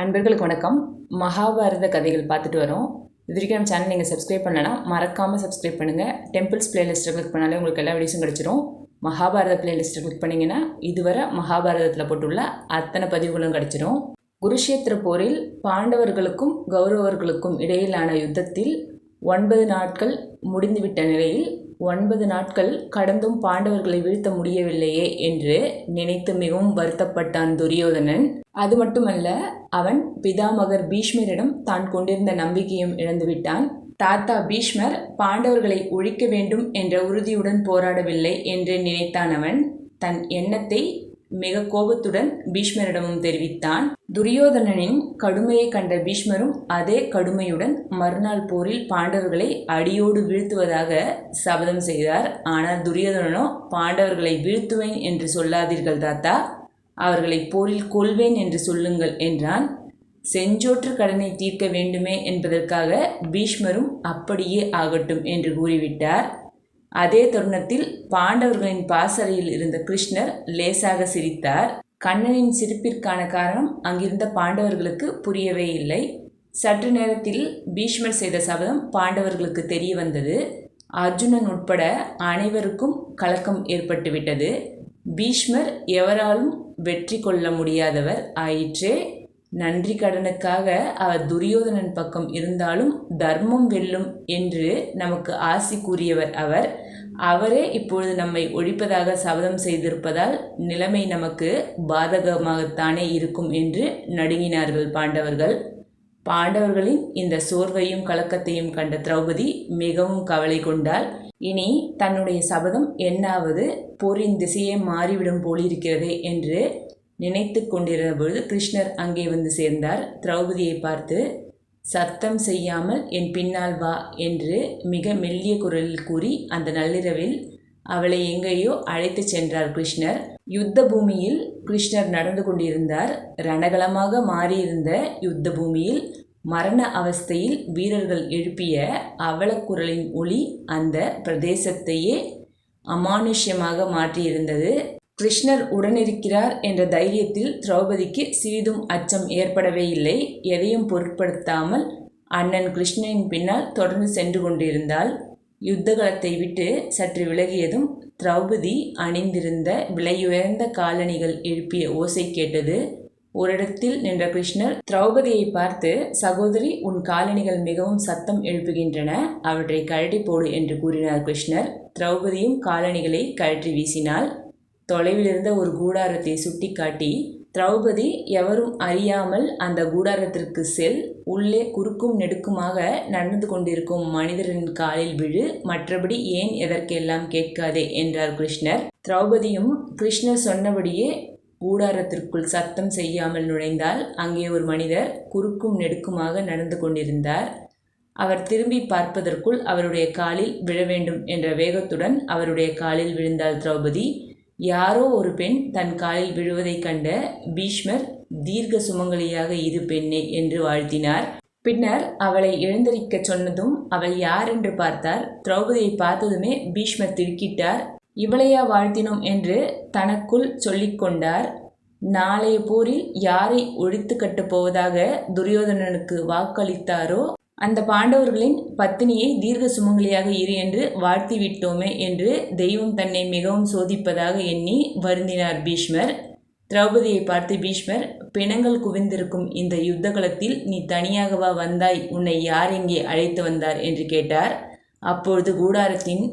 அன்பர்களுக்கு வணக்கம். மகாபாரத கதைகள் பார்த்துட்டு வரோம். இது வரைக்கும் நம்ம சேனல் நீங்கள் சப்ஸ்கிரைப் பண்ணலன்னா மறக்காமல் சப்ஸ்கிரைப் பண்ணுங்கள் டெம்பிள்ஸ் பிளேலிஸ்ட்டை கிளிக் பண்ணாலே உங்களுக்கு எல்லா வீடியோஸும் கிடச்சிரும். மகாபாரத பிளேலிஸ்ட்டை கிளிக் பண்ணிங்கன்னா இதுவரை மகாபாரதத்தில் போட்டுள்ள அத்தனை பதிவுகளும் கிடச்சிரும். குருஷேத்திர போரில் பாண்டவர்களுக்கும் கௌரவர்களுக்கும் இடையிலான யுத்தத்தில் ஒன்பது நாட்கள் முடிந்துவிட்ட நிலையில் ஒன்பது நாட்கள் கடந்தும் பாண்டவர்களை வீழ்த்த முடியவில்லையே என்று நினைத்து மிகவும் வருத்தப்பட்டான் துரியோதனன். அது மட்டுமல்ல அவன் பிதாமகர் பீஷ்மரிடம் தான் கொண்டிருந்த நம்பிக்கையும் இழந்துவிட்டான் தாத்தா பீஷ்மர் பாண்டவர்களை ஒழிக்க வேண்டும் என்ற உறுதியுடன் போராடவில்லை என்று நினைத்தான் அவன். தன் எண்ணத்தை மிக கோபத்துடன் பீஷ்மரிடமும் தெரிவித்தான். துரியோதனனின் கடுமையை கண்ட பீஷ்மரும் அதே கடுமையுடன் மறுநாள் போரில் பாண்டவர்களை அடியோடு வீழ்த்துவதாக சபதம் செய்தார். ஆனால் துரியோதனனோ பாண்டவர்களை வீழ்த்துவேன் என்று சொல்லாதீர்கள் தாத்தா. அவர்களை போரில் கொல்வேன் என்று சொல்லுங்கள் என்றான். செஞ்சோற்று கடனை தீர்க்க வேண்டுமே என்பதற்காக பீஷ்மரும் அப்படியே ஆகட்டும் என்று கூறிவிட்டார். அதே தருணத்தில் பாண்டவர்களின் பாசறையில் இருந்த கிருஷ்ணர் லேசாக சிரித்தார். கண்ணனின் சிரிப்பிற்கான காரணம் அங்கிருந்த பாண்டவர்களுக்கு புரியவே இல்லை. சற்று நேரத்தில் பீஷ்மர் செய்த சபதம் பாண்டவர்களுக்கு தெரிய வந்தது. அர்ஜுனன் உட்பட அனைவருக்கும் கலக்கம் ஏற்பட்டுவிட்டது. பீஷ்மர் எவராலும் வெற்றி கொள்ள முடியாதவர் ஆயிற்றே. நன்றி கடனுக்காக அவர் துரியோதனன் பக்கம் இருந்தாலும் தர்மம் வெல்லும் என்று நமக்கு ஆசி கூறியவர் அவர். அவரே இப்பொழுது நம்மை ஒழிப்பதாக சபதம் செய்திருப்பதால் நிலைமை நமக்கு பாதகமாகத்தானே இருக்கும் என்று நடுங்கினார்கள் பாண்டவர்கள். பாண்டவர்களின் இந்த சோர்வையும் கலக்கத்தையும் கண்ட திரௌபதி மிகவும் கவலை கொண்டாள். இனி தன்னுடைய சபதம் என்னாவது போரின் திசையே மாறிவிடும் போலிருக்கிறதே என்று நினைத்து கொண்டிருந்த பொழுது கிருஷ்ணர் அங்கே வந்து சேர்ந்தார். திரௌபதியை பார்த்து சத்தம் செய்யாமல் என் பின்னால் வா என்று மிக மெல்லிய குரலில் கூறி அந்த நள்ளிரவில் அவளை எங்கேயோ அழைத்து சென்றார் கிருஷ்ணர். யுத்த பூமியில் கிருஷ்ணர் நடந்து கொண்டிருந்தார். ரணகலமாக மாறியிருந்த யுத்த பூமியில் மரண அவஸ்தையில் வீரர்கள் எழுப்பிய அவலக்குரலின் ஒளி அந்த பிரதேசத்தையே அமானுஷ்யமாக மாற்றியிருந்தது. கிருஷ்ணர் உடனிருக்கிறார் என்ற தைரியத்தில் திரௌபதிக்கு சிறிதும் அச்சம் ஏற்படவே இல்லை. எதையும் பொருட்படுத்தாமல் அண்ணன் கிருஷ்ணனின் பின்னால் தொடர்ந்து சென்று கொண்டிருந்தாள் யுத்தகலத்தை விட்டு சற்று விலகியதும் திரௌபதி அணிந்திருந்த விலையுயர்ந்த காலணிகள் எழுப்பிய ஓசை கேட்டது. ஓரிடத்தில் நின்ற கிருஷ்ணர் திரௌபதியை பார்த்து சகோதரி உன் காலணிகள் மிகவும் சத்தம் எழுப்புகின்றன. அவற்றை கழட்டி போடு என்று கூறினார் கிருஷ்ணர். திரௌபதியும் காலணிகளை கழற்றி வீசினாள். தொலைவிலிருந்த ஒரு கூடாரத்தை சுட்டிக்காட்டி திரௌபதி எவரும் அறியாமல் அந்த கூடாரத்திற்கு செல் உள்ளே குறுக்கும் நெடுக்குமாக நடந்து கொண்டிருக்கும் மனிதரின் காலில் விழு மற்றபடி ஏன் எதற்கெல்லாம் கேட்காதே என்றார் கிருஷ்ணர். திரௌபதியும் கிருஷ்ணர் சொன்னபடியே கூடாரத்திற்குள் சத்தம் செய்யாமல் நுழைந்தால் அங்கே ஒரு மனிதர் குறுக்கும் நெடுக்குமாக நடந்து கொண்டிருந்தார். அவர் திரும்பி பார்ப்பதற்குள் அவருடைய காலில் விழ வேண்டும் என்ற வேகத்துடன் அவருடைய காலில் விழுந்தாள் திரௌபதி. யாரோ ஒரு பெண் தன் காலில் விழுவதைக் கண்ட பீஷ்மர் தீர்க்க சுமங்கலியாக இரு பெண்ணே என்று வாழ்த்தினார். பின்னர் அவளை எழுந்தரிக்க சொன்னதும் அவள் யார் என்று பார்த்தார். திரௌபதியை பார்த்ததுமே பீஷ்மர் திருக்கிட்டார் இவளையா வாழ்த்தினோம் என்று தனக்குள் சொல்லிக்கொண்டார் நாளைய போரில் யாரை ஒழித்து கட்டப் போவதாக துரியோதனனுக்கு வாக்களித்தாரோ அந்த பாண்டவர்களின் பத்தினியை தீர்க்க சுமங்கலியாக இரு என்று வாழ்த்தி விட்டோமே என்று தெய்வம் தன்னை மிகவும் சோதிப்பதாக எண்ணி வருந்தினார் பீஷ்மர். திரௌபதியை பார்த்து பீஷ்மர் பிணங்கள் குவிந்திருக்கும் இந்த யுத்தகலத்தில் நீ தனியாகவா வந்தாய்? உன்னை யார் இங்கே அழைத்து வந்தார்? என்று கேட்டார். அப்பொழுது கூடாரத்தின்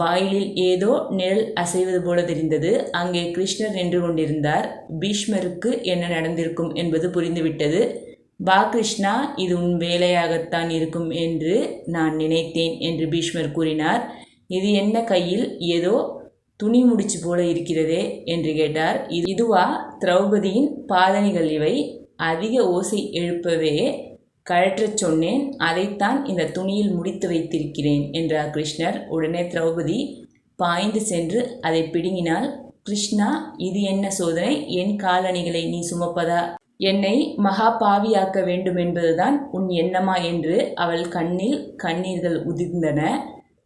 வாயிலில் ஏதோ நிழல் அசைவது போல தெரிந்தது. அங்கே கிருஷ்ணர் நின்று கொண்டிருந்தார். பீஷ்மருக்கு என்ன நடந்திருக்கும் என்பது புரிந்துவிட்டது. பா கிருஷ்ணா இது உன் வேலையாகத்தான் இருக்கும் என்று நான் நினைத்தேன் என்று பீஷ்மர் கூறினார். இது என்ன கையில்? ஏதோ துணி முடிச்சு போல இருக்கிறதே என்று கேட்டார். இதுவா? திரௌபதியின் பாதணிகள் இவை. அதிக ஓசை எழுப்பவே கழற்றச் சொன்னேன். அதைத்தான் இந்த துணியில் முடித்து வைத்திருக்கிறேன் என்றார் கிருஷ்ணர். உடனே திரௌபதி பாய்ந்து சென்று அதை பிடுங்கினால் கிருஷ்ணா இது என்ன சோதனை? என் காலணிகளை நீ சுமப்பதா? என்னை மகா பாவியாக்க வேண்டும் என்பதுதான் உன் எண்ணமா என்று அவள் கண்ணில் கண்ணீர்கள் உதிர்ந்தன.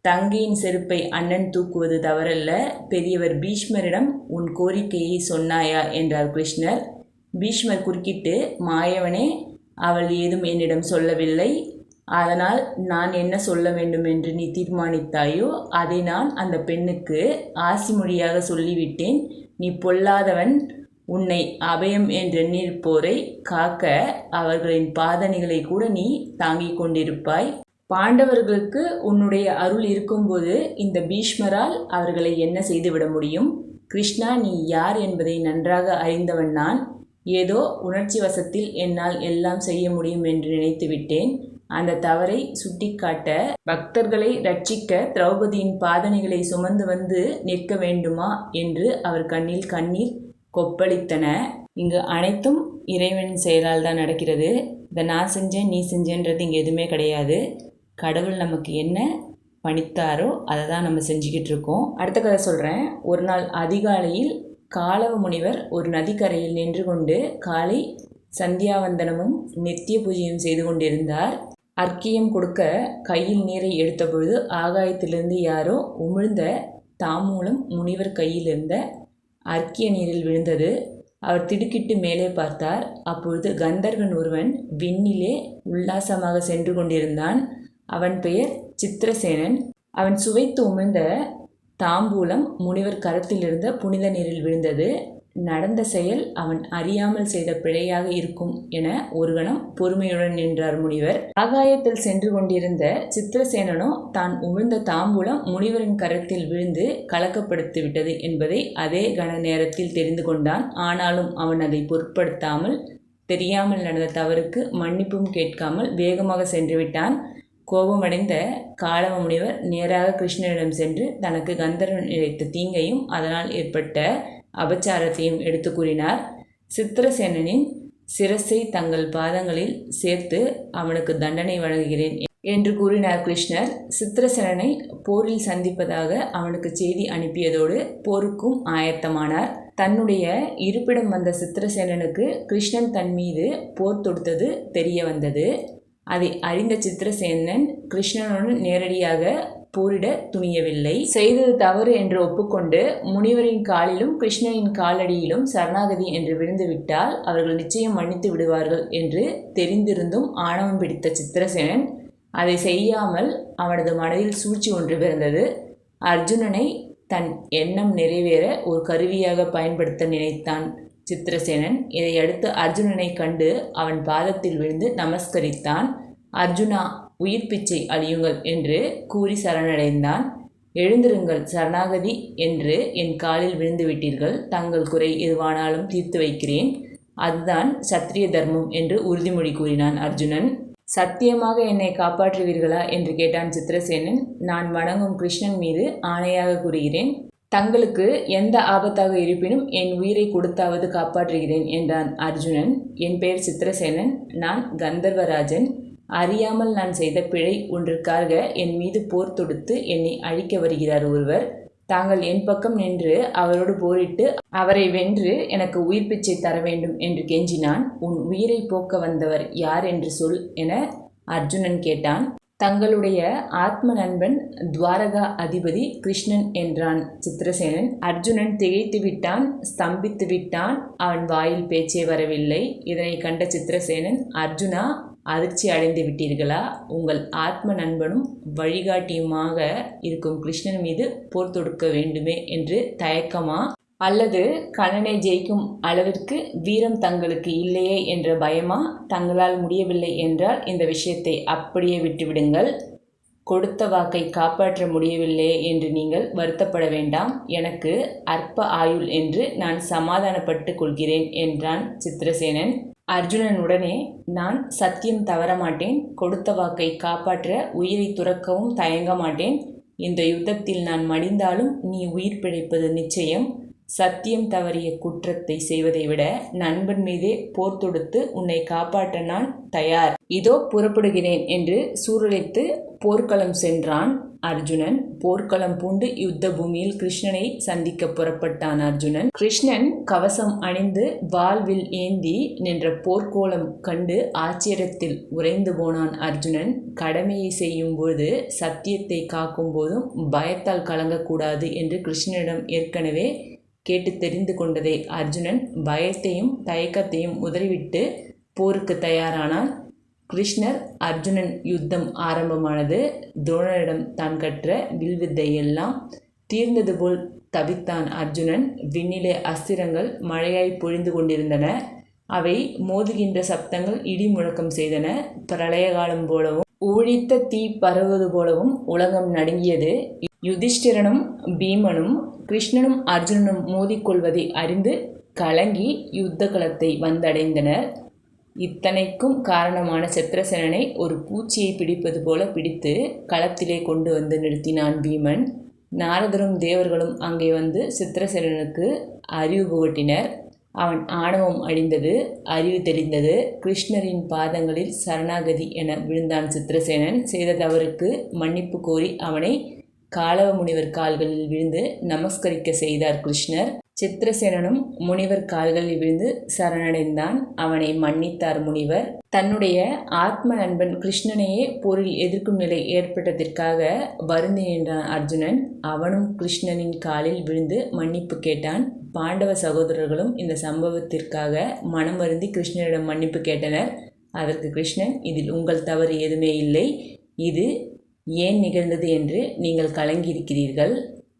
தங்கையின் செருப்பை அண்ணன் தூக்குவது தவறல்ல. பெரியவர் பீஷ்மரிடம் உன் கோரிக்கையை சொன்னாயா? என்றார் கிருஷ்ணர். பீஷ்மர் குறுக்கிட்டு மாயவனே அவள் ஏதும் என்னிடம் சொல்லவில்லை. அதனால் நான் என்ன சொல்ல வேண்டும் என்று நீ தீர்மானித்தாயோ? அதை நான் அந்த பெண்ணுக்கு ஆசி மொழியாக சொல்லிவிட்டேன். நீ பொல்லாதவன். உன்னை அபயம் என்று காக்க அவர்களின் பாதணிகளை கூட நீ தாங்கிக் கொண்டிருப்பாய். பாண்டவர்களுக்கு உன்னுடைய அருள் இருக்கும்போது இந்த பீஷ்மரால் அவர்களை என்ன செய்துவிட முடியும்? கிருஷ்ணா நீ யார் என்பதை நன்றாக அறிந்தவன் நான். ஏதோ உணர்ச்சி வசத்தில் என்னால் எல்லாம் செய்ய முடியும் என்று நினைத்து விட்டேன். அந்த தவறை சுட்டிக்காட்ட பக்தர்களை ரட்சிக்க திரௌபதியின் பாதனைகளை சுமந்து வந்து நிற்க வேண்டுமா? என்று அவர் கண்ணில் கண்ணீர் கொப்பளித்தன. இங்கு அனைத்தும் இறைவன் செயலால் தான் நடக்கிறது. இதை நான் செஞ்சேன் நீ செஞ்சேன்றது இங்கே எதுவுமே கிடையாது. கடவுள் நமக்கு என்ன பணித்தாரோ அதை தான் நம்ம செஞ்சுக்கிட்டு இருக்கோம். அடுத்த கதை சொல்கிறேன் ஒரு நாள் அதிகாலையில் காலவ முனிவர் ஒரு நதிக்கரையில் நின்று கொண்டு காலை சந்தியாவந்தனமும் நித்திய பூஜையும் செய்து கொண்டிருந்தார். அர்க்கியம் கொடுக்க கையில் நீரை எடுத்தபொழுது ஆகாயத்திலிருந்து யாரோ உமிழ்ந்த தாமூலம் முனிவர் கையில் இருந்த அர்க்கிய நீரில் விழுந்தது. அவர் திடுக்கிட்டு மேலே பார்த்தார். அப்பொழுது கந்தர்வன் ஒருவன் விண்ணிலே உல்லாசமாக சென்று கொண்டிருந்தான். அவன் பெயர் சித்திரசேனன். அவன் சுவைத்து உமிழ்ந்த தாம்பூலம் முனிவர் கரத்தில் இருந்த புனித நீரில் விழுந்தது. நடந்த செயல் அவன் அறியாமல் செய்த பிழையாக இருக்கும் என ஒரு கணம் பொறுமையுடன் நின்றார் முனிவர். ஆகாயத்தில் சென்று கொண்டிருந்த சித்திரசேனனோ தான் உமிழ்ந்த தாம்பூலம் முனிவரின் கரத்தில் விழுந்து கலக்கப்படுத்தி விட்டது என்பதை அதே கன நேரத்தில் தெரிந்து கொண்டான். ஆனாலும் அவன் அதை பொருட்படுத்தாமல் தெரியாமல் நடந்த தவறுக்கு மன்னிப்பும் கேட்காமல் வேகமாக சென்று விட்டான். கோபமடைந்த காலவ முனிவர் நேராக கிருஷ்ணனிடம் சென்று தனக்கு கந்தர்வன் இழைத்த தீங்கையும் அதனால் ஏற்பட்ட அபச்சாரத்தையும் எடுத்து கூறினார். சித்திரசேனனின் சிரசை தங்கள் பாதங்களில் சேர்த்து அவனுக்கு தண்டனை வழங்குகிறேன் என்று கூறினார் கிருஷ்ணர். சித்திரசேனனை போரில் சந்திப்பதாக அவனுக்கு செய்தி அனுப்பியதோடு போருக்கும் ஆயத்தமானார். தன்னுடைய இருப்பிடம் வந்த சித்திரசேனனுக்கு கிருஷ்ணன் தன் மீது போர் தொடுத்தது தெரிய வந்தது. அதை அறிந்த சித்திரசேனன் கிருஷ்ணனுடன் நேரடியாக போரிட துணியவில்லை. செய்தது தவறு என்று ஒப்புக்கொண்டு முனிவரின் காலிலும் கிருஷ்ணனின் காலடியிலும் சரணாகதி என்று விழுந்துவிட்டால் அவர்கள் நிச்சயம் மன்னித்து விடுவார்கள் என்று தெரிந்திருந்தும் ஆணவம் பிடித்த சித்திரசேனன் அதை செய்யாமல் அவனது மனதில் சூழ்ச்சி ஒன்று பிறந்தது. அர்ஜுனனை தன் எண்ணம் நிறைவேற ஒரு கருவியாக பயன்படுத்த நினைத்தான் சித்திரசேனன். இதையடுத்து அர்ஜுனனை கண்டு அவன் பாதத்தில் விழுந்து நமஸ்கரித்தான். அர்ஜுனா உயிர் பிச்சை அழியுங்கள் என்று கூறி சரணடைந்தான். எழுந்திருங்கள் சரணாகதி என்று என் காலில் விழுந்து விட்டீர்கள். தங்கள் குறை எதுவானாலும் தீர்த்து வைக்கிறேன். அதுதான் சத்திரிய தர்மம் என்று உறுதிமொழி கூறினான் அர்ஜுனன். சத்தியமாக என்னை காப்பாற்றுவீர்களா என்று கேட்டான் சித்திரசேனன். நான் வணங்கும் கிருஷ்ணன் மீது ஆணையாக கூறுகிறேன். தங்களுக்கு எந்த ஆபத்தாக இருப்பினும் என் உயிரை கொடுத்தாவது காப்பாற்றுகிறேன் என்றான் அர்ஜுனன். என் பெயர் சித்திரசேனன். நான் கந்தர்வராஜன். அறியாமல் நான் செய்த பிழை ஒன்றுக்காக என் மீது போர் தொடுத்து என்னை அழிக்க வருகிறார் ஒருவர். தாங்கள் என் பக்கம் நின்று அவரோடு போரிட்டு அவரை வென்று எனக்கு உயிர் பிச்சை தர வேண்டும் என்று கெஞ்சினான். உன் உயிரை போக்க வந்தவர் யார் என்று சொல் என அர்ஜுனன் கேட்டான். தங்களுடைய ஆத்ம நண்பன் துவாரகா அதிபதி கிருஷ்ணன் என்றான் சித்திரசேனன். அர்ஜுனன் திகைத்து விட்டான் ஸ்தம்பித்து விட்டான். அவன் வாயில் பேச்சே வரவில்லை. இதனை கண்ட சித்திரசேனன் அர்ஜுனா அதிர்ச்சி அடைந்து விட்டீர்களா? உங்கள் ஆத்ம நண்பனும் வழிகாட்டியுமாக இருக்கும் கிருஷ்ணன் மீது போர் தொடுக்க வேண்டுமே என்று தயக்கமா? அல்லது கண்ணனை ஜெயிக்கும் அளவிற்கு வீரம் தங்களுக்கு இல்லையே என்ற பயமா? தங்களால் முடியவில்லை என்றால் இந்த விஷயத்தை அப்படியே விட்டுவிடுங்கள். கொடுத்த வாக்கை காப்பாற்ற முடியவில்லையே என்று நீங்கள் வருத்தப்பட வேண்டாம். எனக்கு அற்ப ஆயுள் என்று நான் சமாதானப்பட்டு கொள்கிறேன் என்றான் சித்திரசேனன். அர்ஜுனன் உடனே நான் சத்தியம் தவற மாட்டேன் கொடுத்த வாக்கை காப்பாற்ற உயிரை துறக்கவும் தயங்க மாட்டேன். இந்த யுத்தத்தில் நான் மடிந்தாலும் நீ உயிர் பிழைப்பது நிச்சயம். சத்தியம் தவறிய குற்றத்தை செய்வதை விட நண்பன் மீதே போர் தொடுத்து உன்னை காப்பாற்ற நான் தயார். இதோ புறப்படுகிறேன் என்று சூருழைத்து போர்க்களம் சென்றான் அர்ஜுனன். போர்க்களம் பூண்டு யுத்த பூமியில் கிருஷ்ணனை சந்திக்க புறப்பட்டான் அர்ஜுனன். கிருஷ்ணன் கவசம் அணிந்து வாழ்வில் ஏந்தி நின்ற போர்க்கோளம் கண்டு ஆச்சரியத்தில் உறைந்து போனான் அர்ஜுனன். கடமையை செய்யும் போது சத்தியத்தை காக்கும் போதும் பயத்தால் கலங்கக்கூடாது என்று கிருஷ்ணனிடம் ஏற்கனவே கேட்டு தெரிந்து கொண்டதை அர்ஜுனன் பயத்தையும் தயக்கத்தையும் உதறிவிட்டு போருக்கு தயாரானான். கிருஷ்ணர் அர்ஜுனன் யுத்தம் ஆரம்பமானது. துரோணரிடம் தான் கற்ற வில்வித்தை எல்லாம் தீர்ந்தது போல் தவித்தான் அர்ஜுனன். விண்ணிலே அஸ்திரங்கள் மழையாய் பொழிந்து கொண்டிருந்தன. அவை மோதுகின்ற சப்தங்கள் இடி முழக்கம் செய்தன. பிரளய காலம் போலவும் ஊழித்த தீ பரவுவது போலவும் உலகம் நடுங்கியது. யுதிஷ்டிரனும் பீமனும் கிருஷ்ணனும் அர்ஜுனனும் மோதிக்கொள்வதை அறிந்து கலங்கி யுத்த களத்தை வந்தடைந்தனர். இத்தனைக்கும் காரணமான சித்திரசேனனை ஒரு பூச்சியை பிடிப்பது போல பிடித்து களத்திலே கொண்டு வந்து நிறுத்தினான் பீமன். நாரதரும் தேவர்களும் அங்கே வந்து சித்திரசேனனுக்கு அறிவு புகட்டினர். அவன் ஆணவம் அழிந்தது அறிவு தெளிந்தது. கிருஷ்ணரின் பாதங்களில் சரணாகதி என விழுந்தான் சித்திரசேனன் செய்த தவறுக்கு மன்னிப்பு கோரி அவனை காலவ முனிவர் கால்களில் விழுந்து நமஸ்கரிக்க செய்தார் கிருஷ்ணர். சித்திரசேனனும் முனிவர் கால்களில் விழுந்து சரணடைந்தான். அவனை மன்னித்தார் முனிவர். தன்னுடைய ஆத்ம நண்பன் கிருஷ்ணனையே போரில் எதிர்க்கும் நிலை ஏற்பட்டதற்காக வருந்தி நின்றான் அர்ஜுனன். அவனும் கிருஷ்ணனின் காலில் விழுந்து மன்னிப்பு கேட்டான். பாண்டவ சகோதரர்களும் இந்த சம்பவத்திற்காக மனம் வருந்தி கிருஷ்ணனிடம் மன்னிப்பு கேட்டனர். அதற்கு கிருஷ்ணன் இதில் உங்கள் தவறு எதுவுமே இல்லை. இது ஏன் நிகழ்ந்தது என்று நீங்கள் கலங்கியிருக்கிறீர்கள்?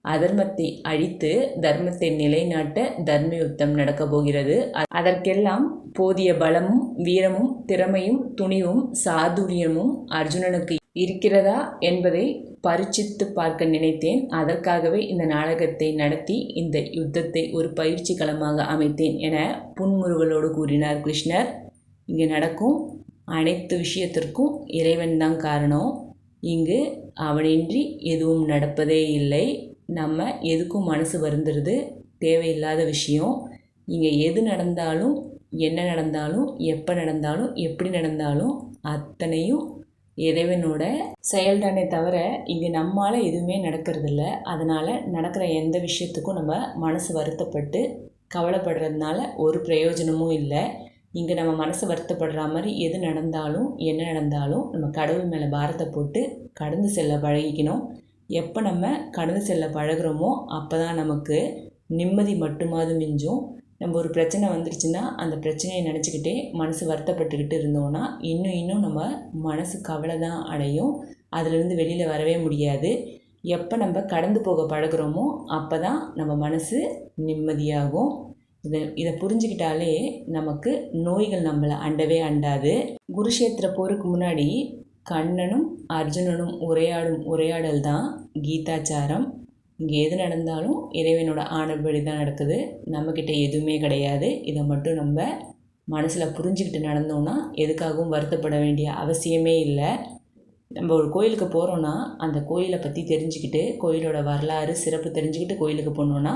அதர்மத்தை அழித்து தர்மத்தை நிலைநாட்ட தர்ம யுத்தம் நடக்கப் போகிறது. அதற்கெல்லாம் போதிய பலமும் வீரமும் திறமையும் துணிவும் சாதுரியமும் அர்ஜுனனுக்கு இருக்கிறதா என்பதை பரிச்சித்து பார்க்க நினைத்தேன். அதற்காகவே இந்த நாடகத்தை நடத்தி இந்த யுத்தத்தை ஒரு பயிற்சி களமாக அமைத்தேன் என புன்முறுவலோடு கூறினார் கிருஷ்ணர். இங்கு நடக்கும் அனைத்து விஷயத்திற்கும் இறைவன் தான் காரணம். இங்கு அவனின்றி எதுவும் நடப்பதே இல்லை. நம்ம எதுக்கும் மனசு வருந்துருது தேவையில்லாத விஷயம். இங்கே எது நடந்தாலும் என்ன நடந்தாலும் எப்போ நடந்தாலும் எப்படி நடந்தாலும் அத்தனையும் இறைவனோட செயல்தானே தவிர இங்கே நம்மால் எதுவுமே நடக்கிறதில்ல. அதனால் நடக்கிற எந்த விஷயத்துக்கும் நம்ம மனசு வருத்தப்பட்டு கவலைப்படுறதுனால ஒரு பிரயோஜனமும் இல்லை. இங்கே நம்ம மனசு வருத்தப்படுற மாதிரி எது நடந்தாலும் என்ன நடந்தாலும் நம்ம கடவுள் மேலே பாரத்தை போட்டு கடந்து செல்ல பழகிக்கணும். எப்போ நம்ம கடந்து செல்ல பழகிறோமோ அப்போ தான் நமக்கு நிம்மதி மட்டுமாவது மிஞ்சும். நம்ம ஒரு பிரச்சனை வந்துருச்சுன்னா அந்த பிரச்சனையை நினச்சிக்கிட்டே மனசு வருத்தப்பட்டுக்கிட்டு இருந்தோன்னா இன்னும் இன்னும் நம்ம மனசு கவலை தான் அடையும். அதுலேருந்து வெளியில் வரவே முடியாது. எப்போ நம்ம கடந்து போக பழகிறோமோ அப்போ தான் நம்ம மனசு நிம்மதியாகும். இதை இதை புரிஞ்சுக்கிட்டாலே நமக்கு நோய்கள் நம்மளை அண்டவே அண்டாது. குருஷேத்திர போருக்கு முன்னாடி கண்ணனும் அர்ஜுனனும் உரையாடும் உரையாடல் தான் கீதாச்சாரம். இங்கே எது நடந்தாலும் இறைவனோட ஆனபடி தான் நடக்குது. நம்மக்கிட்ட எதுவுமே கிடையாது. இதை மட்டும் நம்ம மனசில் புரிஞ்சுக்கிட்டு நடந்தோன்னா எதுக்காகவும் வருத்தப்பட வேண்டிய அவசியமே இல்லை. நம்ம ஒரு கோயிலுக்கு போகிறோன்னா அந்த கோயிலை பற்றி தெரிஞ்சுக்கிட்டு கோயிலோட வரலாறு சிறப்பு தெரிஞ்சுக்கிட்டு கோயிலுக்கு போனோன்னா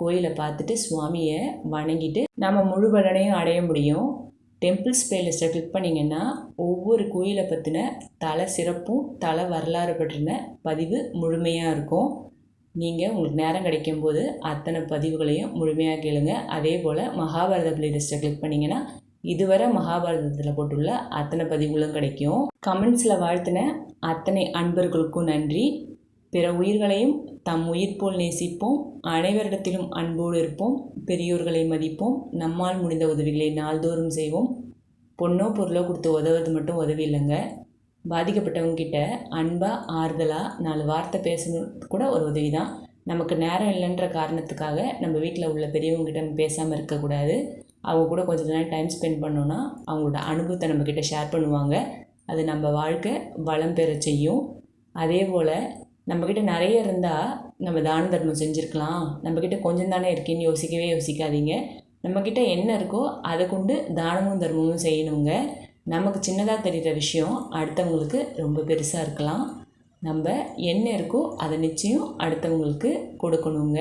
கோயிலை பார்த்துட்டு சுவாமியை வணங்கிட்டு நம்ம முழு பலனையும் அடைய முடியும். டெம்பிள்ஸ் பேலஸில் கிளிக் பண்ணிங்கன்னா ஒவ்வொரு கோயிலை பற்றின தலை சிறப்பும் தலை வரலாறு பற்றின பதிவு முழுமையாக இருக்கும். நீங்கள் உங்களுக்கு நேரம் கிடைக்கும்போது அத்தனை பதிவுகளையும் முழுமையாக கேளுங்க. அதே போல் மகாபாரத பிளேலிஸ்ட்டை கிளிக் பண்ணிங்கன்னா இதுவரை மகாபாரதத்தில் போட்டுள்ள அத்தனை பதிவுகளும் கிடைக்கும். கமெண்ட்ஸில் வாழ்த்தின அத்தனை அன்பர்களுக்கும் நன்றி. பிற உயிர்களையும் தம் உயிர் போல் நேசிப்போம். அனைவரிடத்திலும் அன்போடு இருப்போம். பெரியோர்களை மதிப்போம். நம்மால் முடிந்த உதவிகளை நாள்தோறும் செய்வோம். பொண்ணோ பொருளோ கொடுத்து உதவுறது மட்டும் உதவி இல்லைங்க. பாதிக்கப்பட்டவங்கக்கிட்ட அன்பாக ஆறுதலாக நாலு வார்த்தை பேசணும் கூட ஒரு உதவி தான். நமக்கு நேரம் இல்லைன்ற காரணத்துக்காக நம்ம வீட்டில் உள்ள பெரியவங்ககிட்ட பேசாமல் இருக்கக்கூடாது அவங்க கூட கொஞ்சம் நேரம் டைம் ஸ்பெண்ட் பண்ணோன்னா அவங்களோட அனுபவத்தை நம்மக்கிட்ட ஷேர் பண்ணுவாங்க. அது நம்ம வாழ்க்கை வளம் பெற செய்யும். அதே போல் நம்மக்கிட்ட நிறைய இருந்தால் நம்ம தான தர்மம் செஞ்சுருக்கலாம். நம்மக்கிட்ட கொஞ்சம் தானே இருக்கேன்னு யோசிக்கவே யோசிக்காதீங்க. நம்மக்கிட்ட என்ன இருக்கோ அதை கொண்டு தானமும் தர்மமும் செய்யணுங்க. நமக்கு சின்னதாக தெரிகிற விஷயம் அடுத்தவங்களுக்கு ரொம்ப பெருசாக இருக்கலாம். நம்ம என்ன இருக்கோ அதை நிச்சயம் அடுத்தவங்களுக்கு கொடுக்கணுங்க.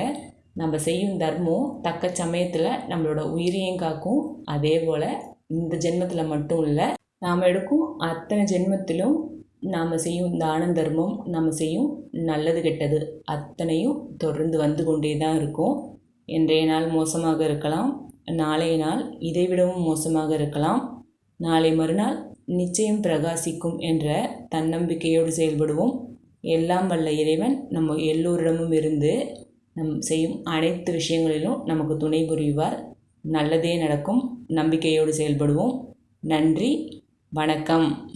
நம்ம செய்யும் தர்மம் தக்க சமயத்தில் நம்மளோட உயிரையும் காக்கும். அதே போல் இந்த ஜென்மத்தில் மட்டும் இல்லை நாம் எடுக்கும் அத்தனை ஜென்மத்திலும் நாம் செய்யும் தான தர்மம் நாம் செய்யும் நல்லது கெட்டது அத்தனையும் தொடர்ந்து வந்து கொண்டே தான் இருக்கும். இன்றைய நாள் மோசமாக இருக்கலாம். நாளைய நாள் இதைவிடவும் மோசமாக இருக்கலாம். நாளை மறுநாள் நிச்சயம் பிரகாசிக்கும் என்ற தன்னம்பிக்கையோடு செயல்படுவோம். எல்லாம் வல்ல இறைவன் நம்ம எல்லோரிடமும் இருந்து நம் செய்யும் அனைத்து விஷயங்களிலும் நமக்கு துணை புரிவார். நல்லதே நடக்கும். நம்பிக்கையோடு செயல்படுவோம். நன்றி. வணக்கம்.